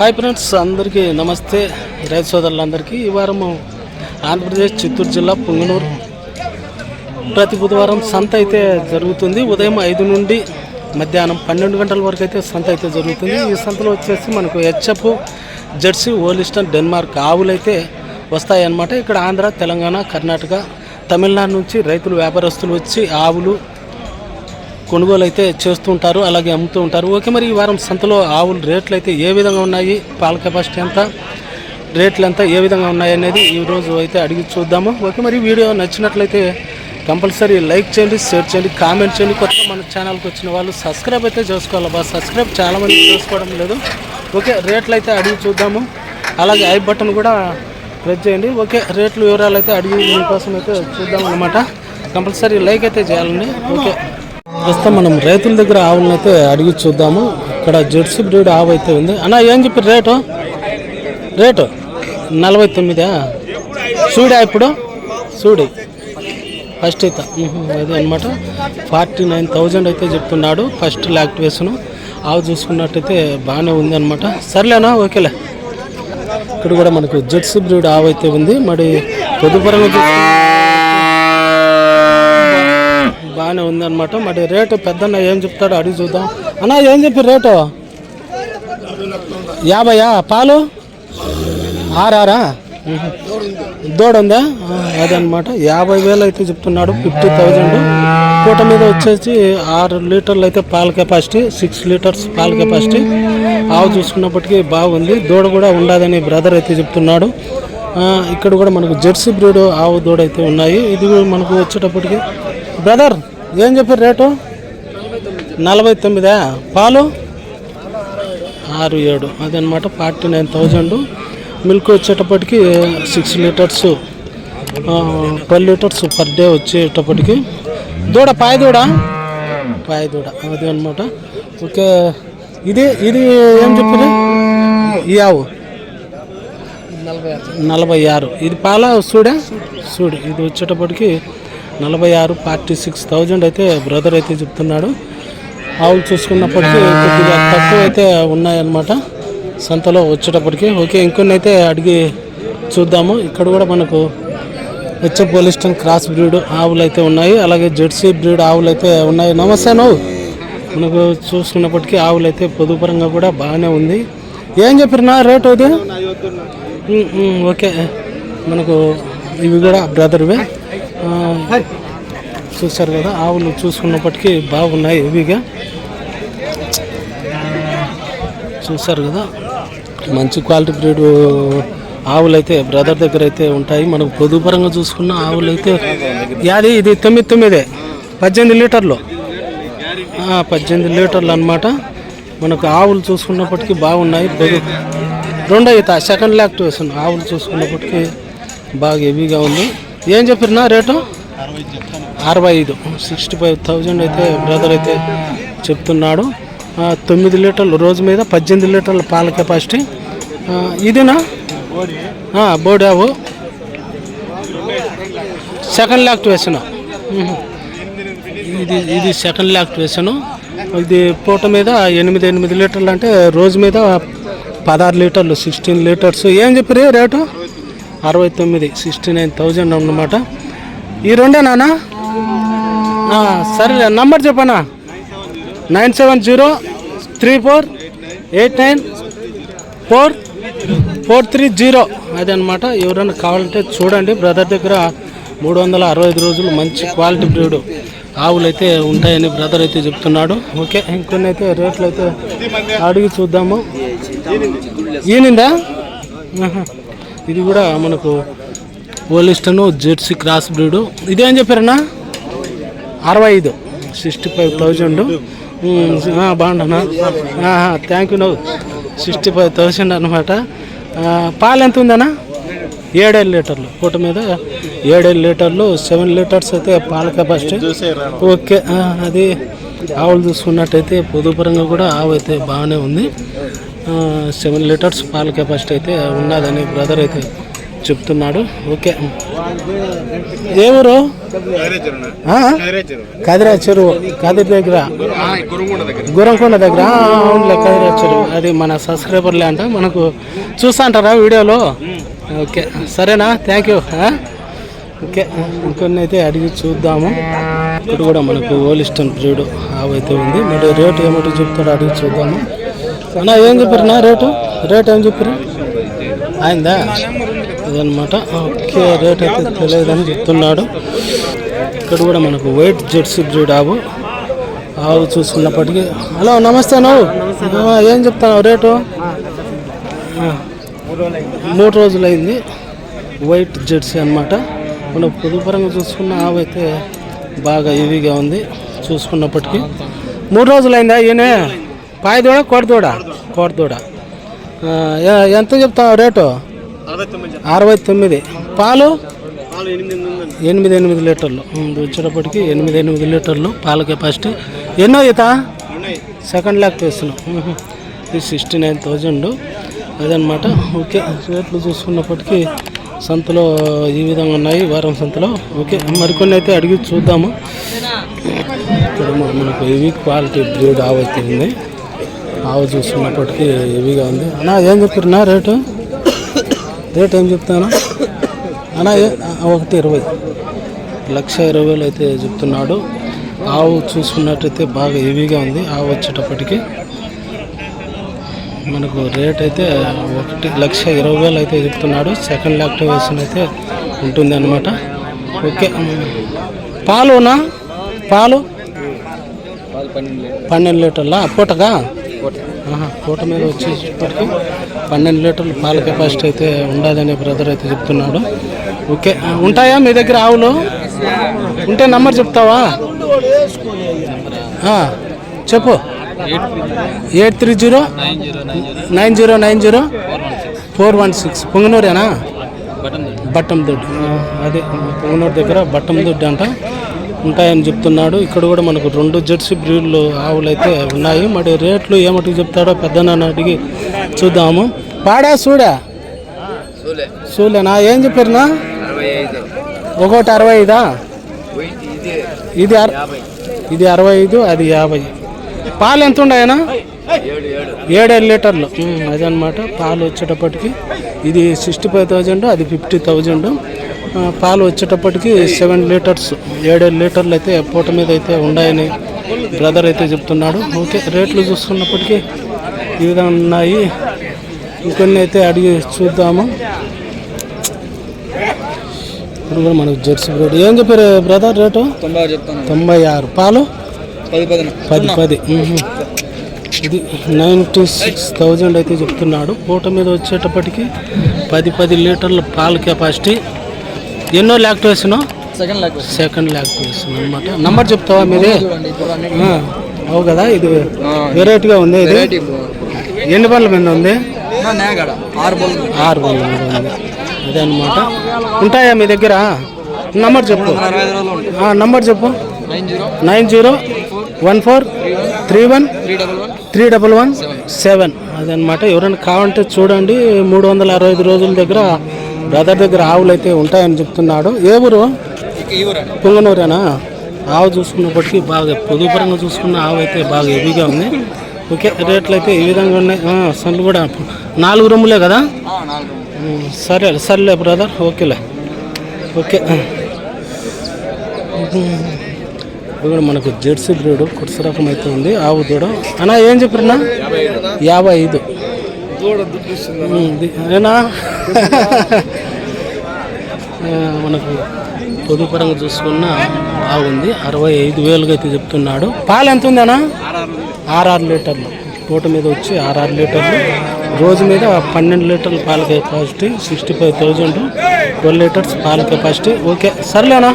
Hi friends అందరికీ నమస్తే. రైతు సోదరులందరికీ ఈ వారము ఆంధ్రప్రదేశ్ చిత్తూరు జిల్లా పుంగనూరు. ప్రతి బుధవారం సంత అయితే జరుగుతుంది. ఉదయం ఐదు నుండి మధ్యాహ్నం పన్నెండు గంటల వరకు అయితే సంత అయితే జరుగుతుంది. ఈ సంతలో వచ్చేసి మనకు హెచ్ఎఫ్ జెర్సీ ఓలిస్టన్ డెన్మార్క్ ఆవులు అయితే వస్తాయన్నమాట. ఇక్కడ ఆంధ్ర తెలంగాణ కర్ణాటక తమిళనాడు నుంచి రైతులు వ్యాపారస్తులు వచ్చి ఆవులు కొనుగోలు అయితే చేస్తూ ఉంటారు అలాగే అమ్ముతూ ఉంటారు. ఓకే మరి ఈ వారం సంతలో ఆవుల రేట్లు అయితే ఏ విధంగా ఉన్నాయి? పాల కెపాసిటీ ఎంత? రేట్లు ఎంత? ఏ విధంగా ఉన్నాయి అనేది ఈరోజు అయితే అడిగి చూద్దాము. ఓకే మరి వీడియో నచ్చినట్లయితే కంపల్సరీ లైక్ చేయండి షేర్ చేయండి కామెంట్ చేయండి. కొత్త మన ఛానల్కి వచ్చిన వాళ్ళు సబ్స్క్రైబ్ అయితే చేసుకోవాలి బా సబ్స్క్రైబ్ చాలామంది చేసుకోవడం లేదు. ఓకే రేట్లు అయితే అడిగి చూద్దాము. అలాగే ఐ బటన్ కూడా ప్రెస్ చేయండి. ఓకే రేట్లు వివరాలు అయితే అడిగి మీకోసం అయితే చూద్దాం అనమాట కంపల్సరీ లైక్ అయితే చేయాలండి. ఓకే. ప్రస్తుతం మనం రైతుల దగ్గర ఆవులను అయితే అడిగి చూద్దాము. ఇక్కడ జెర్సీ బ్రీడ్ ఆవు అయితే ఉంది. అన్న ఏం చెప్పి రేటు? రేటు? నలభై తొమ్మిదా? సూడా ఇప్పుడు? చూడి ఫస్ట్ అయితే అదే అనమాట ఫార్టీ నైన్ థౌజండ్ అయితే చెప్తున్నాడు. ఫస్ట్ లాక్టివేషన్ ఆవు చూసుకున్నట్టయితే బాగానే ఉంది అనమాట సర్లేనా ఓకేలే. ఇక్కడ కూడా మనకు జెర్సీ బ్రీడ్ ఆవు అయితే ఉంది. మరి పొదుపరంగా బాగానే ఉందన్నమాట. మరి రేటు పెద్దన్న ఏం చెప్తాడో అడిగి చూద్దాం. అన్న ఏం చెప్పి రేటు? యాభైయా? పాలు? ఆరారా? మ్మ్. దూడ ఉందా అదనమాట యాభై వేలు అయితే చెప్తున్నాడు. Fifty thousand. పూట మీద వచ్చేసి ఆరు లీటర్లు అయితే పాల కెపాసిటీ సిక్స్ లీటర్స్ పాల కెపాసిటీ. ఆవు చూసుకున్నప్పటికీ బాగుంది. దూడ కూడా ఉండదని బ్రదర్ అయితే చెప్తున్నాడు. ఇక్కడ కూడా మనకు జెర్సీ బ్రీడ్ ఆవు దూడ అయితే ఉన్నాయి. ఇది కూడా మనకు వచ్చేటప్పటికి బ్రదర్ ఏం చెప్పారు రేటు? నలభై తొమ్మిదా? పాలు? ఆరు ఏడు. అదనమాట ఫార్టీ నైన్ థౌజండ్. మిల్క్ వచ్చేటప్పటికి six litres twelve litres per day వచ్చేటప్పటికి. దూడ పాయ దూడ? పాయ దూడ అది అనమాట ఓకే ఇది ఇది ఏం చెప్పారు? ఈ ఆవు? నలభై ఆరు. ఇది పాల సూడా? సూడు. ఇది వచ్చేటప్పటికి నలభై ఆరు ఫార్టీ సిక్స్ థౌజండ్ అయితే బ్రదర్ అయితే చెప్తున్నాడు. ఆవులు చూసుకున్నప్పటికీ కొద్దిగా తక్కువ అయితే ఉన్నాయన్నమాట. సంతలో వచ్చేటప్పటికి. ఓకే ఇంకొన్ని అయితే అడిగి చూద్దాము. ఇక్కడ కూడా మనకు హెచ్ఎఫ్ పోలిస్టన్ క్రాస్ బ్రీడ్ ఆవులు అయితే ఉన్నాయి. అలాగే జెర్సీ బ్రీడ్ ఆవులు అయితే ఉన్నాయి. నమస్తే నువ్వు మనకు చూసుకున్నప్పటికీ ఆవులు అయితే పొదుపరంగా కూడా బాగానే ఉంది. ఏం చెప్పినా రేట్ అది ఓకే. మనకు ఇవి కూడా బ్రదర్వే. చూశారు కదా ఆవులు చూసుకున్నప్పటికీ బాగున్నాయి ఇవిగా చూశారు కదా మంచి క్వాలిటీ బ్రీడ్ ఆవులు అయితే బ్రదర్ దగ్గర అయితే ఉంటాయి. మనకు పొదుపరంగా చూసుకున్న ఆవులు అయితే యాది ఇది తొమ్మిది తొమ్మిదే పద్దెనిమిది లీటర్లు. పద్దెనిమిది లీటర్లు అన్నమాట. మనకు ఆవులు చూసుకున్నప్పటికీ బాగున్నాయి పొదు రెండో ఈత సెకండ్ లాక్టివేషన్ ఆవులు చూసుకున్నప్పటికీ బాగా హెవీగా ఉంది. ఏం చెప్పినా రేటు? అరవై ఐదు సిక్స్టీ ఫైవ్ థౌజండ్ అయితే బ్రదర్ అయితే చెప్తున్నాడు. తొమ్మిది లీటర్లు రోజు మీద పద్దెనిమిది లీటర్ల పాల కెపాసిటీ. ఇదేనా? బోడావు సెకండ్ లాక్టివేషన్ ఇది ఇది సెకండ్ లాక్టివేషన్ ఇది పూట మీద ఎనిమిది ఎనిమిది లీటర్లు అంటే రోజు మీద పదహారు లీటర్లు సిక్స్టీన్ లీటర్స్. ఏం చెప్పారు రేటు? అరవై తొమ్మిది సిక్స్టీ నైన్ థౌజండ్ అన్నమాట. ఈ రెండే నానా సరే నంబర్ చెప్పనా? Nine seven zero three four eight nine four four three zero. అది అనమాట ఎవరైనా కావాలంటే చూడండి. బ్రదర్ దగ్గర మూడు వందల అరవై ఐదు రోజులు మంచి క్వాలిటీ బ్రీడ్ ఆవులు అయితే ఉంటాయని బ్రదర్ అయితే చెప్తున్నాడు. ఓకే ఇంకొన్ని అయితే రేట్లు అయితే అడిగి చూద్దాము. ఈనిందా? ఇది కూడా మనకు పోలిస్టను జెర్సీ క్రాస్ బ్రీడు. ఇదేం చెప్పారన్నా? అరవై ఐదు. Sixty five thousand. బాగుండనా thank you నవ్వు సిక్స్టీ ఫైవ్ థౌజండ్ అనమాట పాలు ఎంత ఉందన్నా? ఏడేళ్ళ లీటర్లు. పూట మీద ఏడేళ్ళ లీటర్లు సెవెన్ లీటర్స్ అయితే పాల కెపాసిటీ ఓకే అది ఆవులు చూసుకున్నట్టయితే పొదుపరంగా కూడా ఆవు అయితే బాగానే ఉంది. సెవెన్ లీటర్స్ పాల కెపాసిటీ అయితే ఉన్నదని బ్రదర్ అయితే చెప్తున్నాడు. ఓకే ఏ ఊరు? కదిరా చెరువు. కదిరి దగ్గర. గురంకొండ దగ్గర. అవునులే కదిరా చెరువు. అది మన సబ్స్క్రైబర్లే అంట. మనకు చూస్తా అంటారా వీడియోలో? ఓకే సరేనా? థ్యాంక్ యూ ఓకే ఇంకొన్ని అయితే అడిగి చూద్దాము. ఇక్కడ కూడా మనకు ఓలిస్టన్ బ్రీడ్ ఆవు అయితే ఉంది. మరి రేటు ఏమిటో చెప్తాడో అడిగి చూద్దాము. అన్నా ఏం చెప్పారు రేటు? రేట్ ఏం చెప్పారు? అయిందా? అదనమాట ఓకే రేట్ అయితే తెలియదని చెప్తున్నాడు. ఇక్కడ కూడా మనకు వైట్ జెర్సీ బ్రీడ్ ఆవు. ఆవు చూసుకున్నప్పటికీ. హలో నమస్తే నువ్వు ఏం చెప్తావు రేటు? మూడు రోజులైంది వైట్ జెర్సీ అనమాట మనం పొదుపరంగా చూసుకున్న ఆవు అయితే బాగా హెవీగా ఉంది. చూసుకున్నప్పటికీ. మూడు రోజులైందా ఈయనే? పాయదూడ కోడదూడ? కోడదూడ. ఆ, ఎ- ఎంత చెప్తావు రేటు? అరవై తొమ్మిది పాలు? ఎనిమిది ఎనిమిది లీటర్లు. వచ్చేటప్పటికి ఎనిమిది ఎనిమిది లీటర్లు పాల కెపాసిటీ ఎన్నో ఈత? సెకండ్ ల్యాక్ వేస్తున్నాం ఇది సిక్స్టీ నైన్ థౌజండ్. అదనమాట. ఓకే. రేట్లు చూసుకున్నప్పటికీ సంతలో ఈ విధంగా ఉన్నాయి. వారం సంతలో. ఓకే. మరికొన్ని అయితే అడిగి చూద్దాము. ఇక్కడ మనకు హెవీ క్వాలిటీ బ్రీడ్ ఆవు అయితే ఉంది. ఆవు చూసుకున్నప్పటికీ హెవీగా ఉంది. అన్నా ఏం చెప్పారు రేటు? రేట్ ఏం చెప్తాను? అన్నా ఒకటి ఇరవై. లక్ష ఇరవై వేలు అయితే చెప్తున్నాడు. ఆవు చూసుకున్నట్టయితే బాగా హెవీగా ఉంది. ఆవు వచ్చేటప్పటికి మనకు రేట్ అయితే ఒకటి లక్ష ఇరవై వేలు అయితే చెప్తున్నాడు. సెకండ్ యాక్టివేషన్ అయితే ఉంటుంది అనమాట ఓకే. పాలునా పాలు? పన్నెండు లీటర్లా. పూటగా కోట. పూట మీద వచ్చేటప్పటికి పన్నెండు లీటర్లు పాల కెపాసిటీ అయితే ఉండదని బ్రదర్ అయితే చెప్తున్నాడు. ఓకే ఉంటాయా మీ దగ్గర ఆవులు? ఉంటే నంబర్ చెప్తావా? చెప్పు. Eight three zero nine zero nine zero four one six. పొంగనూరేనా? బట్టం దొడ్డి అదే పొంగనూరు దగ్గర బట్టం దొడ్డి అంట. ఉంటాయని చెప్తున్నాడు. ఇక్కడ కూడా మనకు రెండు జెర్సీ బ్రీడ్లు ఆవులు అయితే ఉన్నాయి. మరి రేట్లు ఏమటికి చెప్తాడో పెద్దనాన్న అడిగి చూద్దాము. పాడా చూడా చూలేనా ఏం చెప్పారునా? ఒకటి అరవై ఐదా. ఇది. ఇది అరవై ఐదు అది యాభై. పాలు ఎంత ఉన్నాయనా? ఏడేడు లీటర్లు. అదనమాట. పాలు వచ్చేటప్పటికి ఇది సిక్స్టీ ఫైవ్ థౌజండ్ అది ఫిఫ్టీ థౌజండ్. పాలు వచ్చేటప్పటికి సెవెన్ లీటర్స్ ఏడేడు లీటర్లు అయితే పూట మీద అయితే ఉన్నాయని బ్రదర్ అయితే చెప్తున్నాడు. ఓకే రేట్లు చూసుకున్నప్పటికీ ఈ విధంగా ఉన్నాయి. ఇంకొన్ని అయితే అడిగి చూద్దాము. ఇప్పుడు కూడా మనకు జెర్సీ బ్రెడ్. ఏం చెప్పారు బ్రదర్ రేటు? తొంభై ఆరు పాలు? పది పది. ఇది నైంటీ సిక్స్ థౌజండ్ అయితే చెప్తున్నాడు. పూట మీద వచ్చేటప్పటికి పది పది లీటర్ల పాల కెపాసిటీ ఎన్నో లాక్టేషన్ సెకండ్ లాక్ సెకండ్ లాక్టేషన్ అనమాట నంబర్ చెప్తావా మీది? అవు కదా ఇది వెరైటీగా ఉంది ఇది. ఎన్ని పళ్ళ మీద ఉంది? ఆరు పళ్ళ మీద ఉంది. అదే అనమాట ఉంటాయా మీ దగ్గర? నంబర్ చెప్పు. నంబర్ చెప్పు. Nine zero. One four three one three double one. Three double one seven. అదనమాట ఎవరైనా కావాలంటే చూడండి మూడు వందల అరవై ఐదు రోజుల దగ్గర బ్రదర్ దగ్గర ఆవులు అయితే ఉంటాయని చెప్తున్నాడు. ఏ ఊరు? పొంగనూరేనా? ఆవు చూసుకున్నప్పటికీ బాగా పొదుపరంగా చూసుకున్న ఆవు అయితే బాగా హెవీగా ఉంది. ఓకే రేట్లు అయితే ఈ విధంగా ఉన్నాయి. సన్లు కూడా నాలుగు రూములే కదా? సరే సర్లే బ్రదర్ ఓకేలే. ఓకే. ఇప్పుడు కూడా మనకు జెర్సీ బ్రీడ్ కుర్స రకం అయితే ఉంది ఆవు దూడ. అన్నా ఏం చెప్పినా యాభై ఐదు. ఏనా మనకు పొదుపరంగా చూసుకున్న బాగుంది. అరవై ఐదు వేలుగా అయితే చెప్తున్నాడు. పాలు ఎంత ఉందన్నా? ఆర్ఆర్ లీటర్లు. పూట మీద వచ్చి ఆర్ఆర్ లీటర్లు. రోజు మీద పన్నెండు లీటర్ల పాల capacity sixty five thousand. Twelve litres పాల కెపాసిటీ. ఓకే సర్లేనా?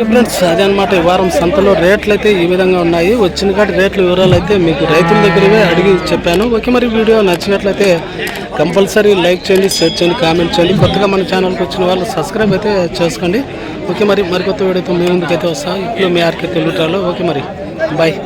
ఓకే ఫ్రెండ్స్ అదే అనమాట ఈ వారం సంతలో రేట్లు అయితే ఈ విధంగా ఉన్నాయి. వచ్చిన కాటి రేట్ల వివరాలు అయితే మీకు రైతుల దగ్గరవే అడిగి చెప్పాను. ఓకే మరి వీడియో నచ్చినట్లయితే కంపల్సరీ లైక్ చేయండి షేర్ చేయండి కామెంట్ చేయండి. కొత్తగా మన ఛానల్కి వచ్చిన వాళ్ళు సబ్స్క్రైబ్ అయితే చేసుకోండి. ఓకే మరి మరికొత్త వీడియోతో మీ ముందుకైతే వస్తాను ఇప్పుడు మీ ఆర్కే తెలుగుటాలో ఓకే మరి. బాయ్.